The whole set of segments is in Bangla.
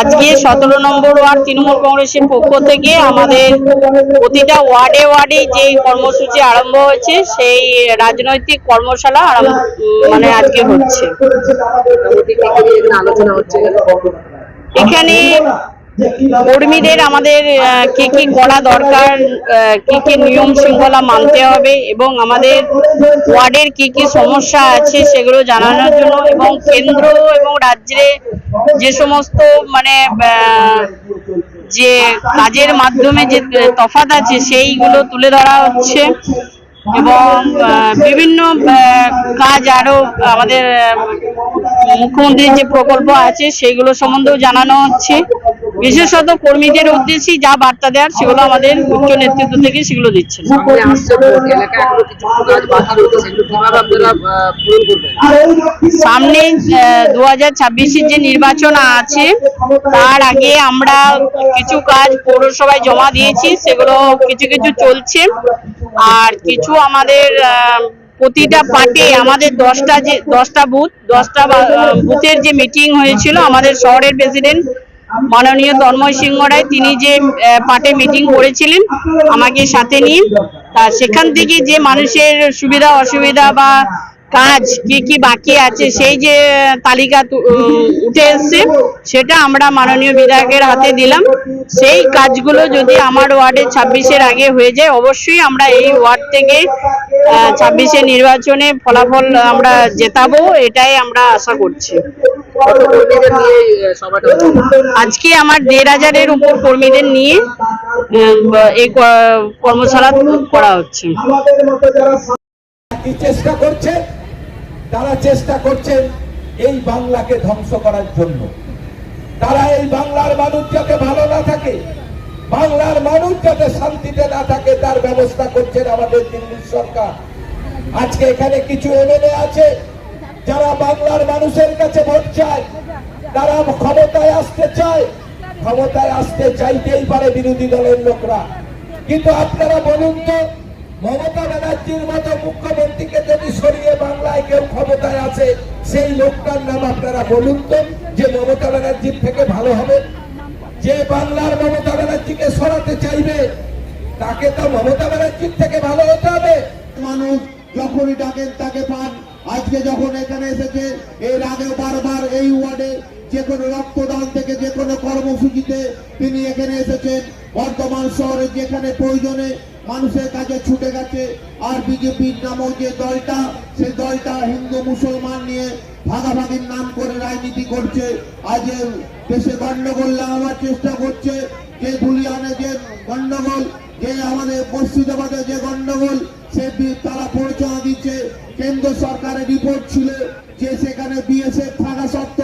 আজকে সতেরো নম্বর ওয়ার্ড তৃণমূল কংগ্রেসের পক্ষ থেকে আমাদের প্রতিটা ওয়ার্ডে ওয়ার্ডে যে কর্মসূচি আরম্ভ হয়েছে, সেই রাজনৈতিক কর্মশালা মানে আজকে হচ্ছে। এখানে কর্মীদের আমাদের কি কি করা দরকার কি কি নিয়ম শৃঙ্খলা মানতে হবে এবং আমাদের ওয়ার্ডের কি কি সমস্যা আছে সেগুলো জানানোর জন্য এবং কেন্দ্র এবং রাজ্যে যে সমস্ত মানে যে কাজের মাধ্যমে যে তফাত আছে সেইগুলো তুলে ধরা হচ্ছে এবং বিভিন্ন কাজ আরও আমাদের মুখ্যমন্ত্রীর যে প্রকল্প আছে সেগুলো সম্বন্ধেও জানানো হচ্ছে। বিশেষত কর্মীদের উদ্দেশ্যে যা বার্তা দেওয়ার সেগুলো আমাদের উচ্চ নেতৃত্ব থেকে সেগুলো দিচ্ছেন। সামনে দু হাজার ছাব্বিশের যে নির্বাচন আছে তার আগে আমরা কিছু কাজ পৌরসভায় জমা দিয়েছি সেগুলো কিছু কিছু চলছে। আর কিছু আমাদের প্রতিটা পার্টে আমাদের দশটা যে দশটা বুথ দশটা বুথের যে মিটিং হয়েছিল আমাদের শহরের প্রেসিডেন্ট মাননীয় তন্ময় সিংহ রায়, তিনি যে পার্টে মিটিং করেছিলেন আমাকে সাথে নিয়ে, তা সেখান থেকে যে মানুষের সুবিধা, অসুবিধা বা কাজ কি কি বাকি আছে, সেই যে তালিকা উঠে এসছে, সেটা আমরা মাননীয় বিধায়কের হাতে দিলাম। সেই কাজগুলো যদি আমার ওয়ার্ডে ছাব্বিশের আগে হয়ে যায়, অবশ্যই আমরা এই ওয়ার্ড থেকে ছাব্বিশের নির্বাচনে ফলাফল আমরা জেতাবো, এটাই আমরা আশা করছি। আজকে আমার দেড় হাজারের উপর কর্মীদের নিয়ে এই কর্মশালা করা হচ্ছে। চেষ্টা করছেন তারা চেষ্টা করছেন এই বাংলাকে ধ্বংস করার জন্য। তারা এই বাংলার মানুষ যাতে ভালো না থাকে বাংলার মানুষ যাতে শান্তিতে না থাকে, তার ব্যবস্থা করছেন আমাদের দিল্লির সরকার। আজকে এখানে কিছু এমএলএ আছে, যারা বাংলার মানুষের কাছে ভোট চায়, তারা ক্ষমতায় আসতে চায়, ক্ষমতায় আসতে চাইতেই পারে বিরোধী দলের লোকরা। কিন্তু আপনারা বলুন তো, মমতা ব্যানার্জির মতো মুখ্যমন্ত্রীকে যদি সরিয়ে বাংলায় কেউ ক্ষমতায় আছে সেই লোকটার নাম আপনারা বলুন তো, যে মমতা ব্যানার্জির থেকে ভালো হবে। যে বাংলার মমতা ব্যানার্জিকে সরাতে চাইবে, তাকে তো মমতা ব্যানার্জির থেকে ভালো হতে হবে। মানুষ যখনই ডাকেন, তাকে পান। আজকে যখন এখানে এসেছে, এর আগে বারবার এই ওয়ার্ডে যে কোনো রক্তদান থেকে যে কোনো কর্মসূচিতে তিনি এখানে এসেছেন। বর্তমান শহরে যেখানে প্রয়োজনে মানুষের কাছে ছুটে গেছে, আর বিজেপির নামক যে দলটা, সেই দলটা হিন্দু, মুসলমান নিয়ে ভাগাভাগির নাম করে রাজনীতি করছে। আজ দেশে গন্ডগোল লাগাবার চেষ্টা করছে। যে ধুলিয়ানে যে গন্ডগোল, যে আমাদের মুর্শিদাবাদে যে গন্ডগোল, সে তারা পরিচয় দিচ্ছে। কেন্দ্র সরকারের রিপোর্ট ছিল যে সেখানে বিএসএফ থাকা সত্ত্বেও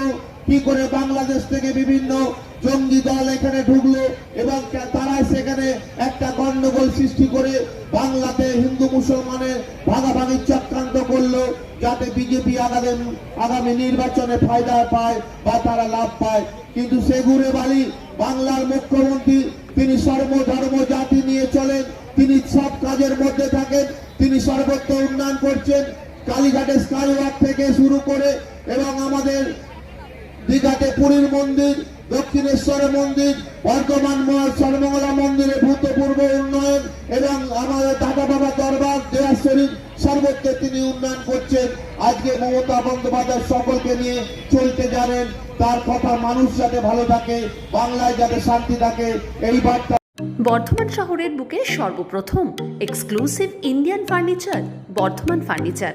কি করে বাংলাদেশ থেকে বিভিন্ন জঙ্গি দল এখানে ঢুকলো এবং তা- তারাই সেখানে একটা গন্ডগোল সৃষ্টি করে বাংলাতে হিন্দু মুসলমানের ভাগাভাগির চক্রান্ত করল যাতে বিজেপি আগামী আগামী নির্বাচনে ফায়দা পায় বা তারা লাভ পায়। কিন্তু সেগুড়ে বালি বাংলার মুখ্যমন্ত্রী তিনি সর্বধর্ম জাতি নিয়ে চলেন, তিনি সব কাজের মধ্যে থাকেন, তিনি সর্বত্র উন্নয়ন করছেন, কালীঘাটে স্কাইওয়াক থেকে শুরু করে এবং আমাদের দীঘাতে পুরীর মন্দির, দক্ষিণেশ্বর মন্দির, বর্ধমান সর্বমঙ্গলা মন্দিরে ভূতপূর্ব উন্নয়ন এবং আমাদের দাদা বাবা দরবার দেয়া শরীফ সর্বত্র তিনি উন্নয়ন করছেন। আজকে মমতা বন্দ্যোপাধ্যায় সকলকে নিয়ে চলতে জানেন, তার কথা মানুষ যাতে ভালো থাকে, বাংলায় যাতে শান্তি থাকে, এই বার্তা বর্ধমান শহরের বুকে সর্বপ্রথম exclusive Indian furniture Bardhaman furniture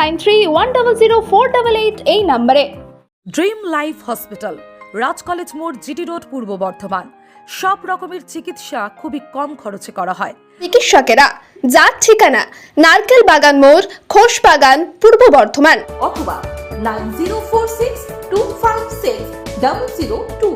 nine three one double zero four double eight এই নম্বরে। Dream life hospital Raj college মোড় জিটি রোড পূর্ব বর্ধমান। সব রকমের চিকিৎসা খুবই কম খরচে করা হয়। চিকিৎসকেরা যার ঠিকানা নারকেল বাগান মোড় খোস বাগান পূর্ব বর্ধমান। অথবা nine zero four six two five six double zero two